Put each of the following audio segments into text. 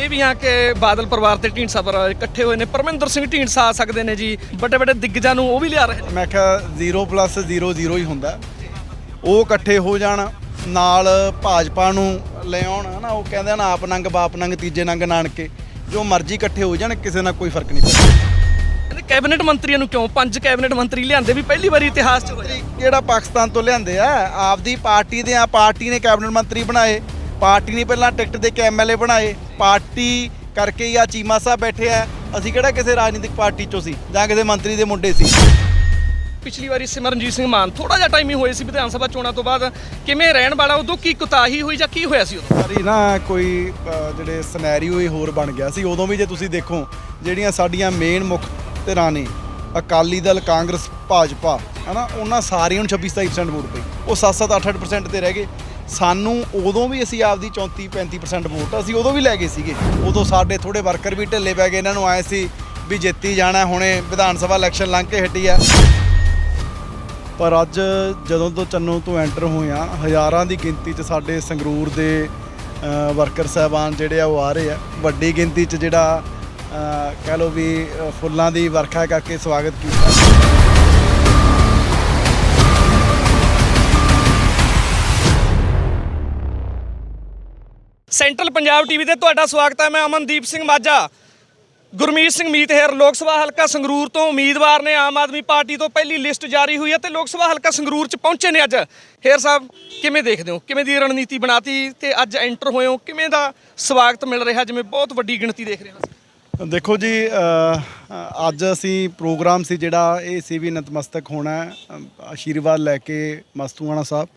ਇਹ ਵੀ ਆ ਕਿ ਬਾਦਲ ਪਰਿਵਾਰ ਤੇ ਢੀਂਡਸਾ ਪਰ ਇਕੱਠੇ ਹੋਏ ਨੇ। ਪਰਮਿੰਦਰ ਸਿੰਘ ਢੀਂਡਸਾ ਆ ਸਕਦੇ ਨੇ ਜੀ। ਵੱਡੇ ਵੱਡੇ ਦਿੱਗਜਾਂ ਨੂੰ ਉਹ ਵੀ ਲਿਆ ਰਹੇ ਨੇ। ਮੈਂ ਕਿਹਾ 0 ਪਲੱਸ 0 0 ਹੀ ਹੁੰਦਾ। ਉਹ ਇਕੱਠੇ ਹੋ ਜਾਣ ਨਾਲ ਭਾਜਪਾ ਨੂੰ ਲੈ ਆਉਣ ਹਨਾ ਉਹ ਕਹਿੰਦੇ ਨਾ ਆਪ ਨੰਗ ਬਾਪ ਨੰਗ ਤੀਜੇ ਨੰਗ ਨਾਨਕੇ। ਜੋ ਮਰਜ਼ੀ ਇਕੱਠੇ ਹੋ ਜਾਣ ਕਿਸੇ ਨਾਲ ਕੋਈ ਫ਼ਰਕ ਨਹੀਂ ਪੈਂਦਾ। ਕਹਿੰਦੇ ਕੈਬਨਿਟ ਮੰਤਰੀਆਂ ਨੂੰ ਕਿਉਂ? ਪੰਜ ਕੈਬਨਿਟ ਮੰਤਰੀ ਲਿਆਂਦੇ ਵੀ ਪਹਿਲੀ ਵਾਰੀ ਇਤਿਹਾਸ 'ਚ ਹੋਇਆ ਕਿਹੜਾ ਪਾਕਿਸਤਾਨ ਤੋਂ ਲਿਆਂਦੇ ਆ? ਆਪਦੀ ਪਾਰਟੀ ਦੇ ਆ ਪਾਰਟੀ ਨੇ ਕੈਬਨਿਟ ਮੰਤਰੀ ਬਣਾਏ। ਪਾਰਟੀ ਨੇ ਪਹਿਲਾਂ ਟਿਕਟ ਦੇ ਕੇ ਐਮਐਲਏ ਬਣਾਏ ਪਾਰਟੀ ਕਰਕੇ ਹੀ ਆ ਚੀਮਾ ਸਾਹਿਬ ਬੈਠੇ ਆ। ਅਸੀਂ ਕਿਹੜਾ ਕਿਸੇ ਰਾਜਨੀਤਿਕ ਪਾਰਟੀ ਚੋਂ ਸੀ ਜਾਂ ਕਿਸੇ ਮੰਤਰੀ ਦੇ ਮੁੰਡੇ ਸੀ? ਪਿਛਲੀ ਵਾਰੀ ਸਿਮਰਨਜੀਤ ਸਿੰਘ ਮਾਨ ਥੋੜਾ ਜਿਹਾ ਟਾਈਮ ਹੀ ਹੋਏ ਸੀ ਵਿਧਾਨ ਸਭਾ ਚੋਣਾਂ ਤੋਂ ਬਾਅਦ। ਕਿਵੇਂ ਰਹਿਣ ਵਾਲਾ ਉਦੋਂ ਕੀ ਕੁਤਾਹੀ ਹੋਈ ਜਾਂ ਕੀ ਹੋਇਆ ਸੀ ਉਦੋਂ? ਸਾਰੀ ਨਾ ਕੋਈ ਜਿਹੜੇ ਸਿਨੈਰੀਓ ਹੀ ਹੋਰ ਬਣ ਗਿਆ ਸੀ। ਉਦੋਂ ਵੀ ਜੇ ਤੁਸੀਂ ਦੇਖੋ ਜਿਹੜੀਆਂ ਸਾਡੀਆਂ ਮੇਨ ਮੁੱਖ ਧਿਰਾਂ ਨੇ ਅਕਾਲੀ ਦਲ ਕਾਂਗਰਸ ਭਾਜਪਾ ਹਨਾ ਉਹਨਾਂ ਸਾਰਿਆਂ ਨੂੰ 26 27% ਵੋਟ ਪਈ। ਉਹ 7-7 8-8% ਤੇ ਰਹਿ ਗਏ। ਸਾਨੂੰ ਉਦੋਂ ਵੀ ਅਸੀਂ ਆਪਦੀ 34 35% ਵੋਟ ਅਸੀਂ ਉਦੋਂ ਵੀ ਲੈ ਗਏ ਸੀਗੇ। ਉਦੋਂ ਸਾਡੇ ਥੋੜੇ ਵਰਕਰ ਵੀ ਢਿੱਲੇ ਪੈ ਗਏ ਇਹਨਾਂ ਨੂੰ ਆਏ ਸੀ ਵੀ ਜਿੱਤੀ ਜਾਣਾ ਹੁਣੇ ਵਿਧਾਨ ਸਭਾ ਇਲੈਕਸ਼ਨ ਲੰਘ ਕੇ ਹਟੀ ਆ। ਪਰ ਅੱਜ ਜਦੋਂ ਤੋਂ ਚੰਨੋ ਤੋਂ ਐਂਟਰ ਹੋਏ ਹੋਇਆ ਹਜ਼ਾਰਾਂ ਦੀ ਗਿਣਤੀ 'ਚ ਸਾਡੇ ਸੰਗਰੂਰ ਦੇ ਵਰਕਰ ਸਹਿਬਾਨ ਜਿਹੜੇ ਆ ਉਹ ਆ ਰਹੇ ਆ। ਵੱਡੀ ਗਿਣਤੀ 'ਚ ਜਿਹੜਾ ਅ, ਕਹਿ ਲਓ ਵੀ ਫੁੱਲਾਂ ਦੀ ਵਰਖਾ ਕਰਕੇ ਸਵਾਗਤ ਕੀਤਾ। ਸੈਂਟਰਲ ਪੰਜਾਬ ਟੀਵੀ ਤੇ ਤੁਹਾਡਾ ਸਵਾਗਤ ਹੈ। ਮੈਂ ਅਮਨਦੀਪ ਸਿੰਘ ਮਾਝਾ। ਗੁਰਮੀਤ ਸਿੰਘ ਮੀਤਹਿਰ ਲੋਕ ਸਭਾ ਹਲਕਾ ਸੰਗਰੂਰ ਤੋਂ ਉਮੀਦਵਾਰ ਨੇ ਆਮ ਆਦਮੀ ਪਾਰਟੀ ਤੋਂ ਪਹਿਲੀ ਲਿਸਟ ਜਾਰੀ ਹੋਈ ਹੈ ਤੇ ਲੋਕ ਸਭਾ ਹਲਕਾ ਸੰਗਰੂਰ ਚ ਪਹੁੰਚੇ ਨੇ ਅੱਜ। ਹੇਰ ਸਾਹਿਬ, ਕਿਵੇਂ ਦੇਖਦੇ ਹੋ? ਕਿਵੇਂ ਦੀ ਰਣਨੀਤੀ ਬਣਾਤੀ ਤੇ ਅੱਜ ਐਂਟਰ ਹੋਏ ਹੋ? ਕਿਵੇਂ ਦਾ ਸਵਾਗਤ ਮਿਲ ਰਿਹਾ ਜਿਵੇਂ ਬਹੁਤ ਵੱਡੀ ਗਿਣਤੀ ਦੇਖ ਰਹੇ ਹਾਂ? ਦੇਖੋ ਜੀ ਅੱਜ ਅਸੀਂ ਪ੍ਰੋਗਰਾਮ ਸੀ ਜਿਹੜਾ ਇਹ ਸੀ ਵੀ ਨਤਮਸਤਕ ਹੋਣਾ ਆਸ਼ੀਰਵਾਦ ਲੈ ਕੇ ਮਸਤੂਆਣਾ ਸਾਹਿਬ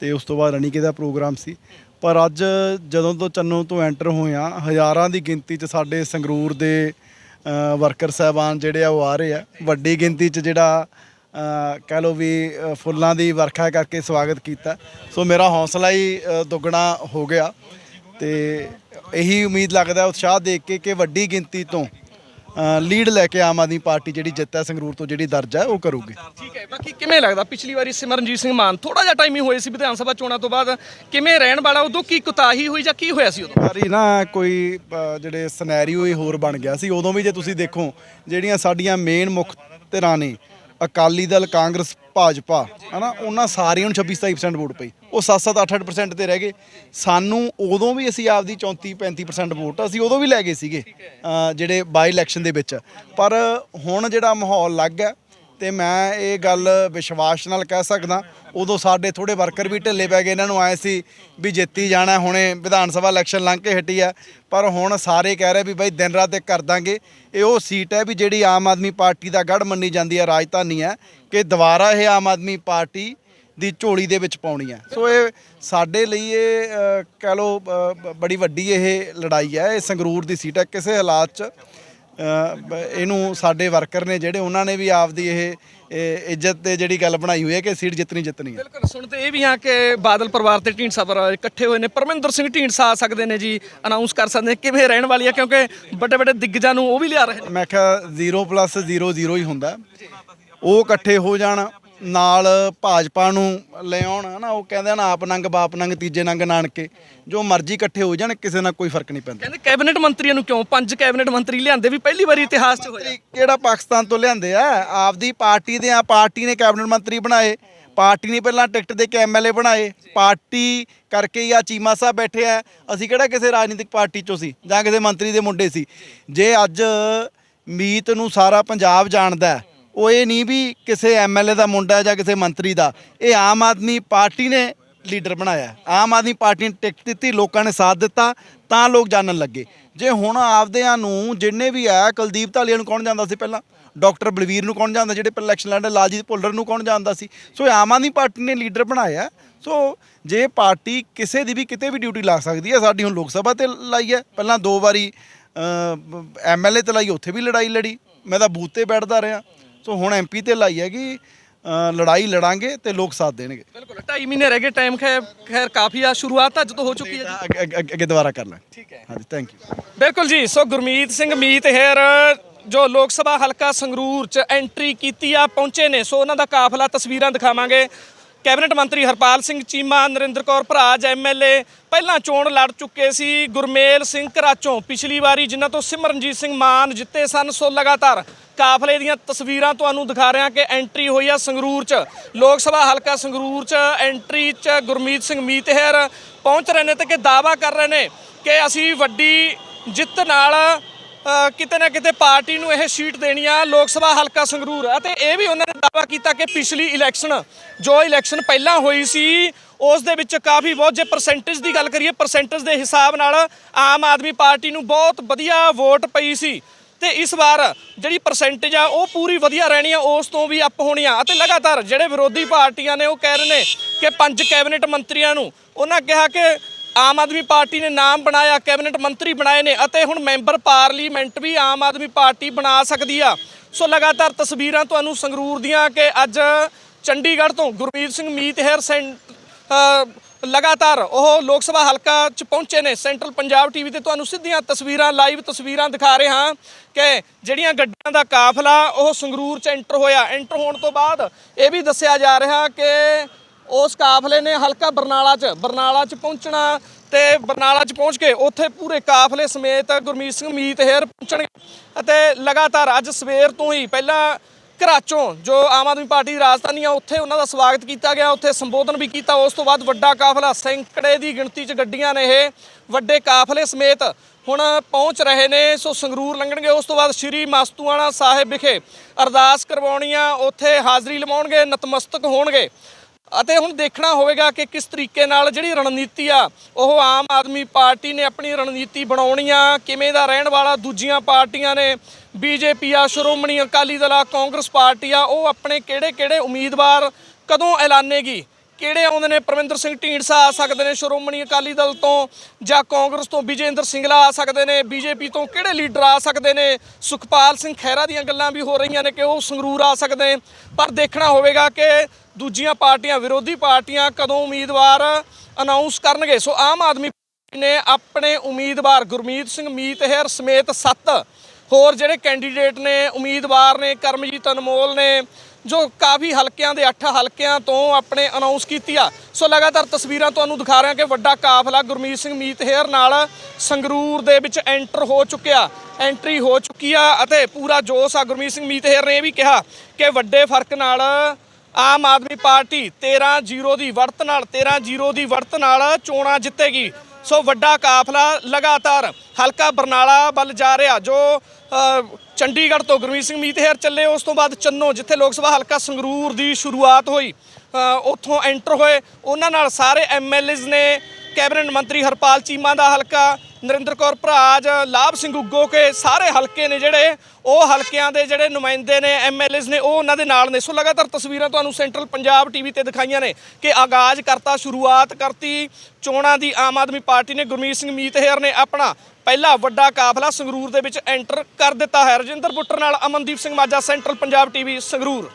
ਤੇ ਉਸ ਤੋਂ ਬਾਅਦ ਰਣੀਕੇ ਦਾ ਪ੍ਰੋਗਰਾਮ ਸੀ। ਪਰ ਅੱਜ ਜਦੋਂ ਤੋਂ ਚੰਨੋ ਤੋਂ ਐਂਟਰ ਹੋਏ ਹੋਇਆ ਹਜ਼ਾਰਾਂ ਦੀ ਗਿਣਤੀ 'ਚ ਸਾਡੇ ਸੰਗਰੂਰ ਦੇ ਵਰਕਰ ਸਹਿਬਾਨ ਜਿਹੜੇ ਆ ਉਹ ਆ ਰਹੇ ਆ। ਵੱਡੀ ਗਿਣਤੀ 'ਚ ਜਿਹੜਾ ਕਹਿ ਲਓ ਵੀ ਫੁੱਲਾਂ ਦੀ ਵਰਖਾ ਕਰਕੇ ਸਵਾਗਤ ਕੀਤਾ। ਸੋ ਮੇਰਾ ਹੌਸਲਾ ਹੀ ਦੁੱਗਣਾ ਹੋ ਗਿਆ ਤੇ ਇਹੀ ਉਮੀਦ ਲੱਗਦਾ ਉਤਸ਼ਾਹ ਦੇਖ ਕੇ ਕਿ ਵੱਡੀ ਗਿਣਤੀ ਤੋਂ ਲੀਡ ਲੈ ਕੇ ਆਮ ਆਦਮੀ ਪਾਰਟੀ ਜਿਹੜੀ ਜਿੱਤ ਹੈ ਸੰਗਰੂਰ ਤੋਂ ਜਿਹੜੀ ਦਰਜ ਹੈ ਉਹ ਕਰੂਗੀ। ਠੀਕ ਹੈ ਬਾਕੀ ਕਿਵੇਂ ਲੱਗਦਾ? ਪਿਛਲੀ ਵਾਰੀ ਸਿਮਰਨਜੀਤ ਸਿੰਘ ਮਾਨ ਥੋੜਾ ਜਿਹਾ ਟਾਈਮ ਹੀ ਹੋਏ ਸੀ ਵਿਧਾਨ ਸਭਾ ਚੋਣਾਂ ਤੋਂ ਬਾਅਦ। ਕਿਵੇਂ ਰਹਿਣ ਵਾਲਾ ਉਦੋਂ? ਕੀ ਕੁਤਾਹੀ ਹੋਈ ਜਾਂ ਕੀ ਹੋਇਆ ਸੀ ਉਦੋਂ? ਸਾਰੀ ਨਾ ਕੋਈ ਅ, ਜਿਹੜੇ ਸਿਨੈਰੀਓ ਹੀ ਹੋਰ ਬਣ ਗਿਆ ਸੀ। ਉਦੋਂ ਵੀ ਜੇ ਤੁਸੀਂ ਦੇਖੋ ਜਿਹੜੀਆਂ ਸਾਡੀਆਂ ਮੇਨ ਮੁੱਖ ਧਿਰਾਂ ਨੇ ਅਕਾਲੀ ਦਲ, ਕਾਂਗਰਸ, ਭਾਜਪਾ, ਹਨਾ, ਉਹਨਾਂ ਸਾਰਿਆਂ ਨੂੰ 26 27% ਵੋਟ ਪਈ। ਉਹ 7-7 8-8% ਤੇ ਰਹਿ ਗਏ। ਸਾਨੂੰ ਉਦੋਂ ਵੀ ਅਸੀਂ ਆਪਦੀ 34 35% ਵੋਟ ਅਸੀਂ ਉਦੋਂ ਵੀ ਲੈ ਗਏ ਸੀਗੇ ਜਿਹੜੇ ਬਾਈ ਇਲੈਕਸ਼ਨ ਦੇ ਵਿੱਚ। ਪਰ ਹੁਣ ਜਿਹੜਾ ਮਾਹੌਲ ਲੱਗ ਹੈ ਤੇ ਮੈਂ ਇਹ ਗੱਲ ਵਿਸ਼ਵਾਸ ਨਾਲ ਕਹਿ ਸਕਦਾ, ਉਦੋਂ ਸਾਡੇ ਥੋੜੇ ਵਰਕਰ ਵੀ ਢਿੱਲੇ ਪੈ ਗਏ, ਇਹਨਾਂ ਨੂੰ ਆਏ ਸੀ ਵੀ ਜਿੱਤੀ ਜਾਣਾ, ਹੁਣੇ ਵਿਧਾਨ ਸਭਾ ਇਲੈਕਸ਼ਨ ਲੰਘ ਕੇ ਹਟੀ ਆ। ਪਰ ਹੁਣ ਸਾਰੇ ਕਹਿ ਰਹੇ ਵੀ ਬਾਈ ਦਿਨ ਰਾਤ ਇੱਕ ਕਰ ਦਾਂਗੇ। ਇਹ ਉਹ ਸੀਟ ਹੈ ਵੀ ਜਿਹੜੀ ਆਮ ਆਦਮੀ ਪਾਰਟੀ ਦਾ ਗੜ ਮੰਨੀ ਜਾਂਦੀ ਹੈ ਰਾਜਧਾਨੀ ਹੈ, ਕਿ ਦੁਬਾਰਾ ਇਹ ਆਮ ਆਦਮੀ ਪਾਰਟੀ ਦੀ ਝੋਲੀ ਦੇ ਵਿੱਚ ਪਾਉਣੀ ਹੈ। ਸੋ ਇਹ ਸਾਡੇ ਲਈ ਇਹ ਕਹਿ ਲਓ ਬੜੀ ਵੱਡੀ ਇਹ ਲੜਾਈ ਹੈ, ਇਹ ਸੰਗਰੂਰ ਦੀ ਸੀਟ ਹੈ, ਕਿਸੇ ਹਾਲਾਤ 'ਚ ਇਹਨੂੰ ਸਾਡੇ ਵਰਕਰ ਨੇ ਜਿਹੜੇ ਉਹਨਾਂ ਨੇ ਵੀ ਆਪਦੀ ਇਹ ਇਹ ਇੱਜ਼ਤ ਤੇ ਜਿਹੜੀ ਗੱਲ ਬਣਾਈ ਹੋਈ ਹੈ ਕਿ ਸੀਟ ਜਿੱਤਣੀ ਜਿੱਤਣੀ ਹੈ। ਬਿਲਕੁਲ ਸੁਣਦੇ ਇਹ ਵੀ ਆ ਕਿ ਬਾਦਲ ਪਰਿਵਾਰ ਤੇ ਢੀਂਡਸਾ ਪਰ ਇਕੱਠੇ ਹੋਏ ਨੇ। ਪਰਮਿੰਦਰ ਸਿੰਘ ਢੀਂਡਸਾ ਆ ਸਕਦੇ ਨੇ ਜੀ ਅਨਾਉਂਸ ਕਰ ਸਕਦੇ ਨੇ ਕਿਵੇਂ ਰਹਿਣ ਵਾਲੀ ਆ ਕਿਉਂਕਿ ਵੱਡੇ ਵੱਡੇ ਦਿੱਗਜਾਂ ਨੂੰ ਉਹ ਵੀ ਲਿਆ ਰਹੇ ਨੇ। ਮੈਂ ਕਿਹਾ 0 ਪਲੱਸ 0 0 ਹੀ ਹੁੰਦਾ। ਉਹ ਇਕੱਠੇ ਹੋ ਜਾਣ ਨਾਲ ਭਾਜਪਾ ਨੂੰ ਲੈ ਆਉਣ ਹਨਾ ਉਹ ਕਹਿੰਦੇ ਨਾ ਆਪ ਨੰਗ ਬਾਪ ਨੰਗ ਤੀਜੇ ਨੰਗ ਨਾਨਕੇ ਜੋ ਮਰਜ਼ੀ ਇਕੱਠੇ ਹੋ ਜਾਣ ਕਿਸੇ ਨਾਲ ਕੋਈ ਫ਼ਰਕ ਨਹੀਂ ਪੈਂਦਾ। ਕਹਿੰਦੇ ਕੈਬਨਿਟ ਮੰਤਰੀਆਂ ਨੂੰ ਕਿਉਂ? ਪੰਜ ਕੈਬਨਿਟ ਮੰਤਰੀ ਲਿਆਂਦੇ ਵੀ ਪਹਿਲੀ ਵਾਰੀ ਇਤਿਹਾਸ 'ਚ ਹੋਇਆ। ਕਿਹੜਾ ਪਾਕਿਸਤਾਨ ਤੋਂ ਲਿਆਂਦੇ ਆ? ਆਪਦੀ ਪਾਰਟੀ ਦੇ ਆ ਪਾਰਟੀ ਨੇ ਕੈਬਨਿਟ ਮੰਤਰੀ ਬਣਾਏ। ਪਾਰਟੀ ਨੇ ਪਹਿਲਾਂ ਟਿਕਟ ਦੇ ਕੇ ਐਮਐਲਏ ਬਣਾਏ। ਪਾਰਟੀ ਕਰਕੇ ਹੀ ਆ ਚੀਮਾ ਸਾਹਿਬ ਬੈਠੇ ਆ। ਅਸੀਂ ਕਿਹੜਾ ਕਿਸੇ ਰਾਜਨੀਤਿਕ ਪਾਰਟੀ ਚੋਂ ਸੀ ਜਾਂ ਕਿਸੇ ਮੰਤਰੀ ਦੇ ਮੁੰਡੇ ਸੀ? ਜੇ ਅੱਜ ਮੀਤ ਨੂੰ ਸਾਰਾ ਪੰਜਾਬ ਜਾਣਦਾ ਹੈ, ਉਹ ਇਹ ਨਹੀਂ ਵੀ ਕਿਸੇ ਐਮਐਲਏ ਦਾ ਮੁੰਡਾ ਜਾਂ ਕਿਸੇ ਮੰਤਰੀ ਦਾ। ਇਹ ਆਮ ਆਦਮੀ ਪਾਰਟੀ ਨੇ ਲੀਡਰ ਬਣਾਇਆ। ਆਮ ਆਦਮੀ ਪਾਰਟੀ ਨੇ ਟਿਕਟ ਦਿੱਤੀ, ਲੋਕਾਂ ਨੇ ਸਾਥ ਦਿੱਤਾ, ਤਾਂ ਲੋਕ ਜਾਣਨ ਲੱਗੇ। ਜੇ ਹੁਣ ਆਪਦਿਆਂ ਨੂੰ ਜਿੰਨੇ ਵੀ ਆ, ਕੁਲਦੀਪ ਧਾਲੀਆ ਨੂੰ ਕੌਣ ਜਾਂਦਾ ਸੀ ਪਹਿਲਾਂ? ਡਾਕਟਰ ਬਲਵੀਰ ਨੂੰ ਕੌਣ ਜਾਂਦਾ ਜਿਹੜੇ ਪਹਿਲਾਂ ਇਲੈਕਸ਼ਨ ਲੜਦੇ ਲਾਲਜੀਤ ਭੁੱਲਰ ਨੂੰ ਕੌਣ ਜਾਂਦਾ ਸੀ? ਸੋ ਇਹ ਆਮ ਆਦਮੀ ਪਾਰਟੀ ਨੇ ਲੀਡਰ ਬਣਾਇਆ। ਸੋ ਜੇ ਪਾਰਟੀ ਕਿਸੇ ਦੀ ਵੀ ਕਿਤੇ ਵੀ ਡਿਊਟੀ ਲਾ ਸਕਦੀ ਹੈ, ਸਾਡੀ ਹੁਣ ਲੋਕ ਸਭਾ ਤੇ ਲਾਈ ਹੈ। ਪਹਿਲਾਂ ਦੋ ਵਾਰੀ ਐਮਐਲਏ ਤੇ ਲਾਈ, ਉੱਥੇ ਵੀ ਲੜਾਈ ਲੜੀ। ਮੈਂ ਤਾਂ ਬੂਥ ਤੇ ਬੈਠਦਾ ਰਿਹਾ। ਸੋ ਹੁਣ ਐਮਪੀ ਤੇ ਲਾਈ ਹੈਗੀ ਅ, ਲੜਾਈ ਲੜਾਂਗੇ ਤੇ ਲੋਕ ਸਾਥ ਦੇਣਗੇ। ਬਿਲਕੁਲ 2.5 ਮਹੀਨੇ ਰਹਿ ਗਏ ਟਾਈਮ ਖੈਰ ਖੈਰ ਕਾਫੀ ਆ ਸ਼ੁਰੂਆਤ ਤੋਂ ਹੋ ਚੁੱਕੀ ਹੈ ਜੀ। ਅੱਗੇ- ਅੱਗੇ ਅੱਗੇ ਦੁਬਾਰਾ ਕਰ ਲਾਂਗੇ ਠੀਕ ਹੈ। ਹਾਂਜੀ ਥੈਂਕ ਯੂ ਬਿਲਕੁਲ ਜੀ ਸੋ ਗੁਰਮੀਤ ਸਿੰਘ ਮੀਤ ਹੈਰ ਜੋ ਲੋਕ ਸਭਾ ਹਲਕਾ ਸੰਗਰੂਰ ਚ ਐਂਟਰੀ ਕੀਤੀ ਆ ਪਹੁੰਚੇ ਨੇ ਸੋ ਉਹਨਾਂ ਦਾ ਕਾਫਲਾ ਤਸਵੀਰਾਂ ਦਿਖਾਵਾਂਗੇ। ਕੈਬਨਿਟ ਮੰਤਰੀ ਹਰਪਾਲ ਸਿੰਘ ਚੀਮਾ ਨਰਿੰਦਰ ਕੌਰ ਭਰਾਜ ਐਮਐਲਏ ਪਹਿਲਾਂ ਚੋਣ ਲੜ ਚੁੱਕੇ ਸੀ ਗੁਰਮੇਲ ਸਿੰਘ ਘਰਾਚੋਂ ਪਿਛਲੀ ਵਾਰੀ ਜਿਨ੍ਹਾਂ ਤੋਂ ਸਿਮਰਨਜੀਤ ਸਿੰਘ ਮਾਨ ਜਿੱਤੇ ਸਨ ਸੋ ਲਗਾਤਾਰ ਕਾਫਲੇ ਦੀਆਂ ਤਸਵੀਰਾਂ ਤੁਹਾਨੂੰ ਦਿਖਾ ਰਿਹਾ ਕਿ ਐਂਟਰੀ ਹੋਈ ਆ ਸੰਗਰੂਰ ਚ। ਲੋਕ ਸਭਾ ਹਲਕਾ ਸੰਗਰੂਰ ਚ ਐਂਟਰੀ ਚ ਗੁਰਮੀਤ ਸਿੰਘ ਮੀਤਹਿਰ ਪਹੁੰਚ ਰਹੇ ਨੇ ਤੇ ਕਿ ਦਾਵਾ ਕਰ ਰਹੇ ਨੇ ਕਿ ਅਸੀਂ ਵੱਡੀ ਜਿੱਤ ਨਾਲ ਕਿਤੇ ਨਾ ਕਿਤੇ ਪਾਰਟੀ ਨੂੰ ਇਹ ਸੀਟ ਦੇਣੀ ਆ ਲੋਕ ਸਭਾ ਹਲਕਾ ਸੰਗਰੂਰ। ਅਤੇ ਇਹ ਵੀ ਉਹਨਾਂ ਨੇ ਦਾਅਵਾ ਕੀਤਾ ਕਿ ਪਿਛਲੀ ਇਲੈਕਸ਼ਨ, ਜੋ ਇਲੈਕਸ਼ਨ ਪਹਿਲਾਂ ਹੋਈ ਸੀ, ਉਸ ਦੇ ਵਿੱਚ ਕਾਫੀ ਬਹੁਤ, ਜੇ ਪਰਸੈਂਟੇਜ ਦੀ ਗੱਲ ਕਰੀਏ ਪਰਸੈਂਟੇਜ ਦੇ ਹਿਸਾਬ ਨਾਲ ਆਮ ਆਦਮੀ ਪਾਰਟੀ ਨੂੰ ਬਹੁਤ ਵਧੀਆ ਵੋਟ ਪਈ ਸੀ। ਤੇ ਇਸ ਵਾਰ ਜਿਹੜੀ ਪਰਸੈਂਟੇਜ ਆ ਉਹ ਪੂਰੀ ਵਧੀਆ ਰਹਿਣੀ ਆ ਉਸ ਤੋਂ ਵੀ ਅਪ ਹੋਣੀ ਆ। ਅਤੇ ਲਗਾਤਾਰ ਜਿਹੜੇ ਵਿਰੋਧੀ ਪਾਰਟੀਆਂ ਨੇ ਉਹ ਕਹਿ ਰਹੇ ਨੇ ਕਿ ਪੰਜ ਕੈਬਨਿਟ ਮੰਤਰੀਆਂ ਨੂੰ ਉਹਨਾਂ ਕਿਹਾ ਕਿ ਆਮ ਆਦਮੀ ਪਾਰਟੀ ਨੇ ਨਾਮ ਬਣਾਇਆ ਕੈਬਨਿਟ ਮੰਤਰੀ ਬਣਾਏ ਨੇ ਅਤੇ ਹੁਣ ਮੈਂਬਰ ਪਾਰਲੀਮੈਂਟ ਵੀ ਆਮ ਆਦਮੀ ਪਾਰਟੀ ਬਣਾ ਸਕਦੀ ਆ। ਸੋ ਲਗਾਤਾਰ ਤਸਵੀਰਾਂ ਤੁਹਾਨੂੰ ਸੰਗਰੂਰ ਦੀਆਂ ਕਿ ਅੱਜ ਚੰਡੀਗੜ੍ਹ ਤੋਂ ਗੁਰਮੀਤ ਸਿੰਘ ਮੀਤਹਿਰ ਸੈਂ- ਅ, ਲਗਾਤਾਰ ਉਹ ਲੋਕ ਸਭਾ ਹਲਕਾ ਚ ਪਹੁੰਚੇ ਨੇ, ਸੈਂਟਰਲ ਪੰਜਾਬ ਟੀਵੀ ਤੇ ਤੁਹਾਨੂੰ ਸਿੱਧੀਆਂ ਤਸਵੀਰਾਂ ਲਾਈਵ ਤਸਵੀਰਾਂ ਦਿਖਾ ਰਹੇ ਹਾਂ ਕਿ ਜਿਹੜੀਆਂ ਗੱਡੀਆਂ ਦਾ ਕਾਫਲਾ, ਉਹ ਸੰਗਰੂਰ ਚ ਐਂਟਰ ਹੋਇਆ। ਐਂਟਰ ਹੋਣ ਤੋਂ ਬਾਅਦ ਇਹ ਵੀ ਦੱਸਿਆ ਜਾ ਰਿਹਾ ਕਿ ਉਸ ਕਾਫਲੇ ਨੇ ਹਲਕਾ ਬਰਨਾਲਾ ਚ ਬਰਨਾਲਾ ਚ ਪਹੁੰਚਣਾ ਤੇ ਬਰਨਾਲਾ ਚ ਪਹੁੰਚ ਕੇ ਉੱਥੇ ਪੂਰੇ ਕਾਫਲੇ ਸਮੇਤ ਗੁਰਮੀਤ ਸਿੰਘ ਮੀਤ ਮੀਤਹਿਰ ਪਹੁੰਚਣਗੇ। ਅਤੇ ਲਗਾਤਾਰ ਅੱਜ ਸਵੇਰ ਤੋਂ ਹੀ ਪਹਿਲਾਂ ਘਰਾਚੋਂ ਜੋ ਆਮ ਆਦਮੀ ਪਾਰਟੀ ਦੀ ਰਾਜਧਾਨੀ ਆ, ਉੱਥੇ ਉਹਨਾਂ ਦਾ ਸਵਾਗਤ ਕੀਤਾ ਗਿਆ, ਉੱਥੇ ਸੰਬੋਧਨ ਵੀ ਕੀਤਾ। ਉਸ ਤੋਂ ਬਾਅਦ ਵੱਡਾ ਕਾਫਲਾ, ਸੈਂਕੜੇ ਦੀ ਗਿਣਤੀ 'ਚ ਗੱਡੀਆਂ ਨੇ ਇਹ। ਵੱਡੇ ਕਾਫਲੇ ਸਮੇਤ ਹੁਣ ਪਹੁੰਚ ਰਹੇ ਨੇ, ਸੋ ਸੰਗਰੂਰ ਲੰਘਣਗੇ। ਉਸ ਤੋਂ ਬਾਅਦ ਸ਼੍ਰੀ ਮਾਸਤੂਆਣਾ ਸਾਹਿਬ ਵਿਖੇ ਅਰਦਾਸ ਕਰਵਾਉਣੀਆਂ ਉੱਥੇ ਹਾਜ਼ਰੀ ਲਵਾਉਣਗੇ, ਨਤਮਸਤਕ ਹੋਣਗੇ। ਅਤੇ ਹੁਣ ਦੇਖਣਾ ਹੋਵੇਗਾ ਕਿ ਕਿਸ ਤਰੀਕੇ ਨਾਲ ਜਿਹੜੀ ਰਣਨੀਤੀ ਆ, ਉਹ ਆਮ ਆਦਮੀ ਪਾਰਟੀ ਨੇ ਆਪਣੀ ਰਣਨੀਤੀ ਬਣਾਉਣੀ ਆ, ਕਿਵੇਂ ਦਾ ਰਹਿਣ ਵਾਲਾ ਦੂਜੀਆਂ ਪਾਰਟੀਆਂ ਨੇ, ਬੀਜੇਪੀ ਆ, ਸ਼੍ਰੋਮਣੀ ਅਕਾਲੀ ਦਲ ਆ, ਕਾਂਗਰਸ ਪਾਰਟੀ ਆ, ਉਹ ਆਪਣੇ ਕਿਹੜੇ ਕਿਹੜੇ ਉਮੀਦਵਾਰ ਕਦੋਂ ਐਲਾਨੇਗੀ? ਕਿਹੜੇ ਆਉਂਦੇ ਨੇ? ਪਰਮਿੰਦਰ ਸਿੰਘ ਢੀਂਡਸਾ ਆ ਸਕਦੇ ਨੇ। ਸ਼੍ਰੋਮਣੀ ਅਕਾਲੀ ਦਲ ਤੋਂ ਜਾਂ ਕਾਂਗਰਸ ਤੋਂ ਵਿਜੇਂਦਰ ਸਿੰਗਲਾ ਆ ਸਕਦੇ ਨੇ। ਬੀਜੇਪੀ ਤੋਂ ਕਿਹੜੇ ਲੀਡਰ ਆ ਸਕਦੇ ਨੇ? ਸੁਖਪਾਲ ਸਿੰਘ ਖਹਿਰਾ ਦੀਆਂ ਗੱਲਾਂ ਵੀ ਹੋ ਰਹੀਆਂ ਨੇ ਕਿ ਉਹ ਸੰਗਰੂਰ ਆ ਸਕਦੇ ਪਰ ਦੇਖਣਾ ਹੋਵੇਗਾ ਕਿ ਦੂਜੀਆਂ ਪਾਰਟੀਆਂ, ਵਿਰੋਧੀ ਪਾਰਟੀਆਂ ਕਦੋਂ ਉਮੀਦਵਾਰ ਅਨਾਉਂਸ ਕਰਨਗੇ। ਸੋ ਆਮ ਆਦਮੀ ਨੇ ਆਪਣੇ ਉਮੀਦਵਾਰ ਗੁਰਮੀਤ ਸਿੰਘ ਮੀਤਹਿਰ ਸਮੇਤ 7 ਹੋਰ ਜਿਹੜੇ ਕੈਂਡੀਡੇਟ ਨੇ, ਉਮੀਦਵਾਰ ਨੇ, ਕਰਮਜੀਤ ਅਨਮੋਲ ਨੇ ਜੋ ਕਾਫੀ ਹਲਕਿਆਂ ਦੇ 8 ਹਲਕਿਆਂ ਤੋਂ ਆਪਣੇ ਅਨਾਉਂਸ ਕੀਤੀ ਆ। ਸੋ ਲਗਾਤਾਰ ਤਸਵੀਰਾਂ ਤੁਹਾਨੂੰ ਦਿਖਾ ਰਿਹਾ ਕਿ ਵੱਡਾ ਕਾਫਲਾ ਗੁਰਮੀਤ ਸਿੰਘ ਮੀਤਹਿਰ ਨਾਲ ਸੰਗਰੂਰ ਦੇ ਵਿੱਚ ਐਂਟਰ ਹੋ ਚੁੱਕਿਆ। ਐਂਟਰੀ ਹੋ ਚੁੱਕੀ ਆ ਅਤੇ ਪੂਰਾ ਜੋਸ਼ ਆ ਗੁਰਮੀਤ ਸਿੰਘ ਮੀਤਹਿਰ ਨੇ ਇਹ ਵੀ ਕਿਹਾ ਕਿ ਵੱਡੇ ਫ਼ਰਕ ਨਾਲ ਆਮ ਆਦਮੀ ਪਾਰਟੀ 13-0 ਦੀ ਵੜਤ ਨਾਲ 13-0 ਦੀ ਵੜਤ ਨਾਲ ਚੋਣਾਂ ਜਿੱਤੇਗੀ। ਸੋ ਵੱਡਾ ਕਾਫਲਾ ਲਗਾਤਾਰ ਹਲਕਾ ਬਰਨਾਲਾ ਵੱਲ ਜਾ ਰਿਹਾ, ਜੋ ਚੰਡੀਗੜ੍ਹ ਤੋਂ ਗੁਰਮੀਤ ਸਿੰਘ ਮੀਤਹਿਰ ਚੱਲੇ, ਉਸ ਤੋਂ ਬਾਅਦ ਚੰਨੋ, ਜਿੱਥੇ ਲੋਕ ਸਭਾ ਹਲਕਾ ਸੰਗਰੂਰ ਦੀ ਸ਼ੁਰੂਆਤ ਹੋਈ ਉੱਥੋਂ ਐਂਟਰ ਹੋਏ। ਉਹਨਾਂ ਨਾਲ ਸਾਰੇ ਐਮਐਲਏਜ਼ ਨੇ ਕੈਬਨਿਟ ਮੰਤਰੀ ਹਰਪਾਲ ਚੀਮਾ ਦਾ ਹਲਕਾ, ਨਰਿੰਦਰ ਕੌਰ ਭਰਾਜ ਲਾਭ ਸਿੰਘ ਉਗੋ ਕੇ ਸਾਰੇ ਹਲਕੇ ਨੇ ਜਿਹੜੇ, ਉਹ ਹਲਕਿਆਂ ਦੇ ਜਿਹੜੇ ਨੁਮਾਇੰਦੇ ਨੇ ਐਮਐਲਏਜ਼ ਨੇ, ਉਹ ਉਹਨਾਂ ਦੇ ਨਾਲ ਨੇ। ਸੋ ਲਗਾਤਾਰ ਤਸਵੀਰਾਂ ਤੁਹਾਨੂੰ ਸੈਂਟਰਲ ਪੰਜਾਬ ਟੀਵੀ ਤੇ ਦਿਖਾਈਆਂ ਨੇ ਕਿ ਆਗਾਜ਼ ਕਰਤਾ, ਸ਼ੁਰੂਆਤ ਕਰਤੀ ਚੋਣਾਂ ਦੀ ਆਮ ਆਦਮੀ ਪਾਰਟੀ ਨੇ। ਗੁਰਮੀਤ ਸਿੰਘ ਮੀਤਹਿਰ ਨੇ ਆਪਣਾ ਪਹਿਲਾ ਵੱਡਾ ਕਾਫਲਾ ਸੰਗਰੂਰ ਦੇ ਵਿੱਚ ਐਂਟਰ ਕਰ ਦਿੱਤਾ ਹੈ। ਰਜਿੰਦਰ ਬੁੱਟਰ ਨਾਲ ਅਮਨਦੀਪ ਸਿੰਘ ਮਾਝਾ, ਸੈਂਟਰਲ ਪੰਜਾਬ ਟੀਵੀ ਸੰਗਰੂਰ।